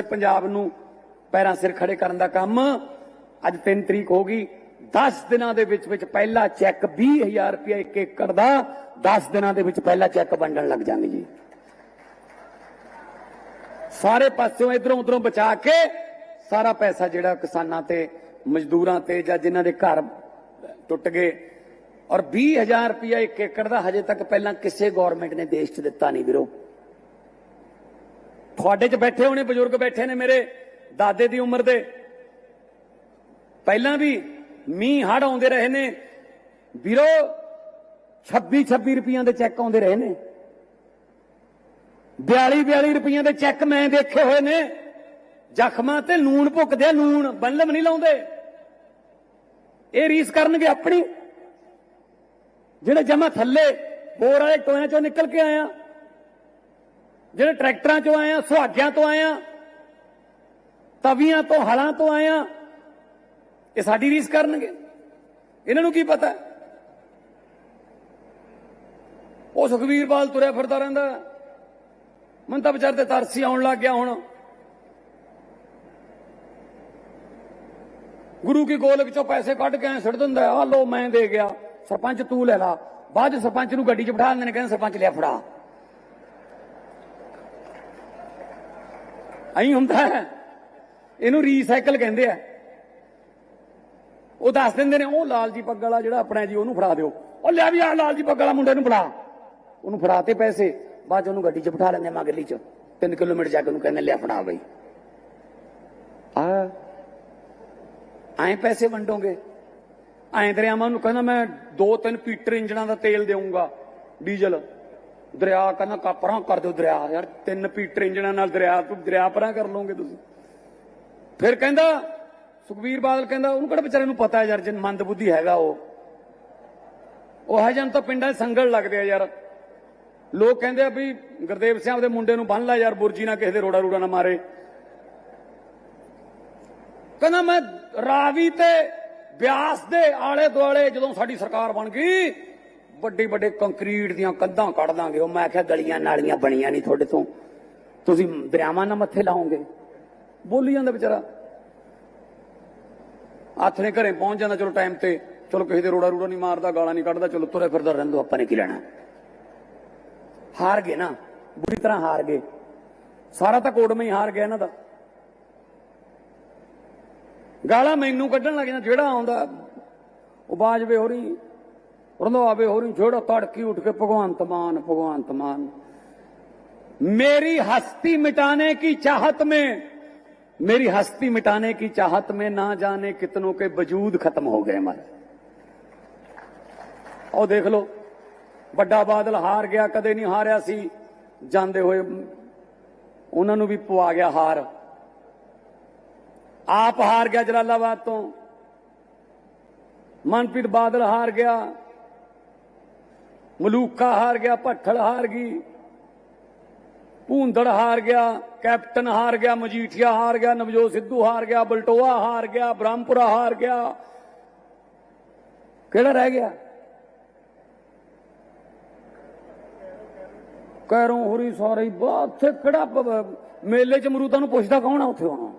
'ਚ ਪੰਜਾਬ ਨੂੰ ਪੈਰਾਂ ਸਿਰ ਖੜੇ ਕਰਨ ਦਾ ਕੰਮ ਅੱਜ 3 ਤਰੀਕ ਹੋ ਗਈ। 10 ਦਿਨਾਂ ਦੇ ਵਿੱਚ ਵਿੱਚ ਪਹਿਲਾ ਚੈੱਕ 20000 ਰੁਪਏ ਇੱਕ ਏਕੜ ਦਾ। 10 ਦਿਨਾਂ ਦੇ ਵਿੱਚ ਪਹਿਲਾ ਚੈੱਕ ਵੰਡਣ ਲੱਗ ਜਾਣਗੇ ਜੀ। ਸਾਰੇ ਪਾਸਿਓਂ ਇਧਰੋਂ ਉਧਰੋਂ ਬਚਾ ਕੇ ਸਾਰਾ ਪੈਸਾ ਜਿਹੜਾ ਕਿਸਾਨਾਂ ਤੇ, ਮਜ਼ਦੂਰਾਂ ਤੇ ਜਾਂ ਜਿਨ੍ਹਾਂ ਦੇ ਘਰ ਟੁੱਟ ਗਏ। ਔਰ 20000 ਰੁਪਇਆ ਇੱਕ ਏਕੜ ਦਾ ਹਜੇ ਤੱਕ ਪਹਿਲਾਂ ਕਿਸੇ ਗਵਰਨਮੈਂਟ ਨੇ ਦੇਸ਼ 'ਚ ਦਿੱਤਾ ਨਹੀਂ ਵੀਰੋ। ਤੁਹਾਡੇ 'ਚ ਬੈਠੇ ਹੋਣੇ ਬਜ਼ੁਰਗ ਬੈਠੇ ਨੇ ਮੇਰੇ ਦਾਦੇ ਦੀ ਉਮਰ ਦੇ। ਪਹਿਲਾਂ ਵੀ ਮੀਂਹ ਹੜ ਆਉਂਦੇ ਰਹੇ ਨੇ। ਵੀਰੋ 26 26 ਰੁਪਈਆਂ ਦੇ ਚੈੱਕ ਆਉਂਦੇ ਰਹੇ ਨੇ। 42 42 ਰੁਪਈਆਂ ਦੇ ਚੈੱਕ ਮੈਂ ਦੇਖੇ ਹੋਏ ਨੇ। ਜ਼ਖਮਾਂ ਤੇ ਲੂਣ ਭੁੱਕਦੇ ਆ, ਲੂਣ ਬੰਲਮ ਨਹੀਂ ਲਾਉਂਦੇ। ਇਹ ਰੀਸ ਕਰਨਗੇ ਆਪਣੀ। ਜਿਹੜੇ ਜਮਾ ਥੱਲੇ ਬੋਰ ਵਾਲੇ ਟੋਇਆਂ ਚੋਂ ਨਿਕਲ ਕੇ ਆਇਆ ਜਿਹੜੇ ਟਰੈਕਟਰਾਂ ਚੋਂ ਆਇਆ ਸੁਹਾਗਿਆਂ ਤੋਂ ਆਇਆ ਤਵੀਆਂ ਤੋਂ, ਹਲਾਂ ਤੋਂ ਆਇਆ ਇਹ ਸਾਡੀ ਰੀਸ ਕਰਨਗੇ। ਇਹਨਾਂ ਨੂੰ ਕੀ ਪਤਾ? ਉਹ ਸੁਖਵੀਰ ਬਾਲ ਤੁਰਿਆ ਫਿਰਦਾ ਰਹਿੰਦਾ। ਮਨ ਤਾਂ ਵਿਚਾਰ ਤੇ ਤਰਸੀ ਆਉਣ ਲੱਗ ਗਿਆ ਹੁਣ। ਗੁਰੂ ਕੀ ਗੋਲਕ ਚੋਂ ਪੈਸੇ ਕੱਢ ਕੇ ਐਂ ਸਿੱਟ ਦਿੰਦਾ ਆ ਲੋ ਮੈਂ ਦੇ ਗਿਆ। ਸਰਪੰਚ ਤੂੰ ਲੈ ਲਾ। ਬਾਅਦ 'ਚ ਸਰਪੰਚ ਨੂੰ ਗੱਡੀ 'ਚ ਬਿਠਾ ਦਿੰਦੇ ਨੇ, ਕਹਿੰਦੇ ਸਰਪੰਚ ਲਿਆ ਫੜਾ। ਐਂ ਹੁੰਦਾ ਇਹਨੂੰ ਰੀਸਾਈਕਲ ਕਹਿੰਦੇ ਆ। ਉਹ ਦੱਸ ਦਿੰਦੇ ਨੇ, ਉਹ ਲਾਲ ਜੀ ਪੱਗ ਵਾਲਾ ਜਿਹੜਾ ਆਪਣਾ ਜੀ, ਉਹਨੂੰ ਫੜਾ ਦਿਓ। ਉਹ ਲਿਆ ਵੀ ਆ ਲਾਲ ਜੀ ਪੱਗ ਵਾਲਾ ਮੁੰਡੇ ਨੂੰ ਫੜਾ। ਉਹਨੂੰ ਫੜਾਤੇ ਪੈਸੇ। ਬਾਅਦ 'ਚ ਉਹਨੂੰ ਗੱਡੀ 'ਚ ਬਿਠਾ ਲੈਂਦੇ ਮਾ ਗੱਲੀ 'ਚ। 3 ਕਿਲੋਮੀਟਰ ਜਾ ਕੇ ਉਹਨੂੰ ਕਹਿੰਦੇ, ਲਿਆ ਫੜਾ ਬਈ। ਆ ਐਂ ਪੈਸੇ ਵੰਡੋਗੇ। ਐਂ ਦਰਿਆਵਾਂ ਨੂੰ ਕਹਿੰਦਾ, ਮੈਂ ਦੋ ਤਿੰਨ ਪੀਟਰ ਇੰਜਣਾਂ ਦਾ ਤੇਲ ਦੇਵਾਂਗਾ ਡੀਜ਼ਲ। ਦਰਿਆ ਕਹਿੰਦਾ ਕਾਪਰਾਂ ਕਰ ਦਿਓ ਦਰਿਆ, ਯਾਰ ਤਿੰਨ ਪੀਟਰ ਇੰਜਣਾਂ ਨਾਲ ਦਰਿਆ, ਤੂੰ ਦਰਿਆ ਪਰਾਂ ਕਰ ਲਓਗੇ ਤੁਸੀਂ। ਫਿਰ ਕਹਿੰਦਾ ਸੁਖਵੀਰ ਬਾਦਲ ਕਹਿੰਦਾ, ਉਹਨੂੰ ਕਿਹੜਾ ਵਿਚਾਰੇ ਨੂੰ ਪਤਾ ਯਾਰ, ਜਿਨ ਮੰਦ ਬੁੱਧੀ ਹੈਗਾ ਉਹ। ਉਹ ਹੈ ਜਨ ਤਾਂ ਪਿੰਡਾਂ ਸੰਗਲ ਲੱਗਦੇ ਆ ਯਾਰ। ਲੋਕ ਕਹਿੰਦੇ ਆ ਵੀ ਗੁਰਦੇਵ ਸਿੰਘ ਦੇ ਮੁੰਡੇ ਨੂੰ ਬੰਨ ਲੈ ਯਾਰ, ਬੁਰਜੀ ਨਾ ਕਿਸੇ ਦੇ ਰੋੜਾ ਰੂੜਾ ਨਾ ਮਾਰੇ। ਕਹਿੰਦਾ, ਮੈਂ ਰਾਵੀ ਤੇ ਬਿਆਸ ਦੇ ਆਲੇ ਦੁਆਲੇ ਜਦੋਂ ਸਾਡੀ ਸਰਕਾਰ ਬਣ ਗਈ ਵੱਡੇ ਵੱਡੇ ਕੰਕਰੀਟ ਦੀਆਂ ਕੰਧਾਂ ਕੱਢ ਦਾਂਗੇ। ਉਹ ਮੈਂ ਆਖਿਆ ਗਲੀਆਂ ਨਾਲੀਆਂ ਬਣੀਆਂ ਨਹੀਂ ਤੁਹਾਡੇ ਤੋਂ। ਤੁਸੀਂ ਦਰਿਆਵਾਂ ਨਾਲ ਮੱਥੇ ਲਾਓਗੇ। ਬੋਲੀ ਜਾਂਦਾ ਵਿਚਾਰਾ। ਹੱਥ ਨੇ ਘਰੇ ਪਹੁੰਚ ਜਾਂਦਾ, ਚਲੋ ਟਾਈਮ ਤੇ। ਚਲੋ ਕਿਸੇ ਦੇ ਰੋੜਾ ਰੂੜਾ ਨਹੀਂ ਮਾਰਦਾ, ਗਾਲਾਂ ਨਹੀਂ ਕੱਢਦਾ, ਚਲੋ ਤੁਰੇ ਫਿਰਦਾ ਰਹਿੰਦੋ, ਆਪਾਂ ਨੇ ਕੀ ਲੈਣਾ। ਹਾਰ ਗਏ ਨਾ। ਬੁਰੀ ਤਰ੍ਹਾਂ ਹਾਰ ਗਏ। ਸਾਰਾ ਤਾਂ ਕੋਡ ਹੀ ਹਾਰ ਗਿਆ ਇਹਨਾਂ ਦਾ। ਗਾਲਾਂ ਮੈਨੂੰ ਕੱਢਣ ਲੱਗ ਜਾਂਦਾ, ਜਿਹੜਾ ਆਉਂਦਾ, ਉਹ ਬਾਜਵੇ ਹੋ ਰਹੀ ਰੰਧਾਵੇ ਹੋ ਰਹੀ ਜਿਹੜਾ ਤੜਕੀ ਉੱਠ ਕੇ ਭਗਵੰਤ ਮਾਨ ਭਗਵੰਤ ਮਾਨ मेरी हस्ती मिटाने की चाहत में मेरी हस्ती मिटाने की चाहत में ना जाने कितनों के वजूद खत्म हो गए हमारे ਉਹ ਦੇਖ ਲਓ ਵੱਡਾ ਬਾਦਲ ਹਾਰ ਗਿਆ ਕਦੇ ਨਹੀਂ ਹਾਰਿਆ ਸੀ ਜਾਂਦੇ ਹੋਏ ਉਹਨਾਂ ਨੂੰ ਵੀ ਪਵਾ ਗਿਆ ਹਾਰ ਆਪ ਹਾਰ ਗਿਆ ਜਲਾਲਾਬਾਦ ਤੋਂ ਮਨਪ੍ਰੀਤ ਬਾਦਲ ਹਾਰ ਗਿਆ ਮਲੂਕਾ ਹਾਰ ਗਿਆ, ਭੱਠਲ ਹਾਰ ਗਈ, ਭੂੰਦੜ ਹਾਰ ਗਿਆ, ਕੈਪਟਨ ਹਾਰ ਗਿਆ, ਮਜੀਠੀਆ ਹਾਰ ਗਿਆ, ਨਵਜੋਤ ਸਿੱਧੂ ਹਾਰ ਗਿਆ, ਬਲਟੋਆ ਹਾਰ ਗਿਆ, ਬ੍ਰਹਮਪੁਰਾ ਹਾਰ ਗਿਆ। ਕਿਹੜਾ ਰਹਿ ਗਿਆ? ਕਹਿਰੋਂ ਹੋਰੀ ਸਾਰੇ ਬਾਤ ਕਿਹੜਾ ਮੇਲੇ ਚ ਮਰੂਦਾਂ ਨੂੰ ਪੁੱਛਦਾ ਕੌਣ ਆ ਉੱਥੇ ਹੁਣ?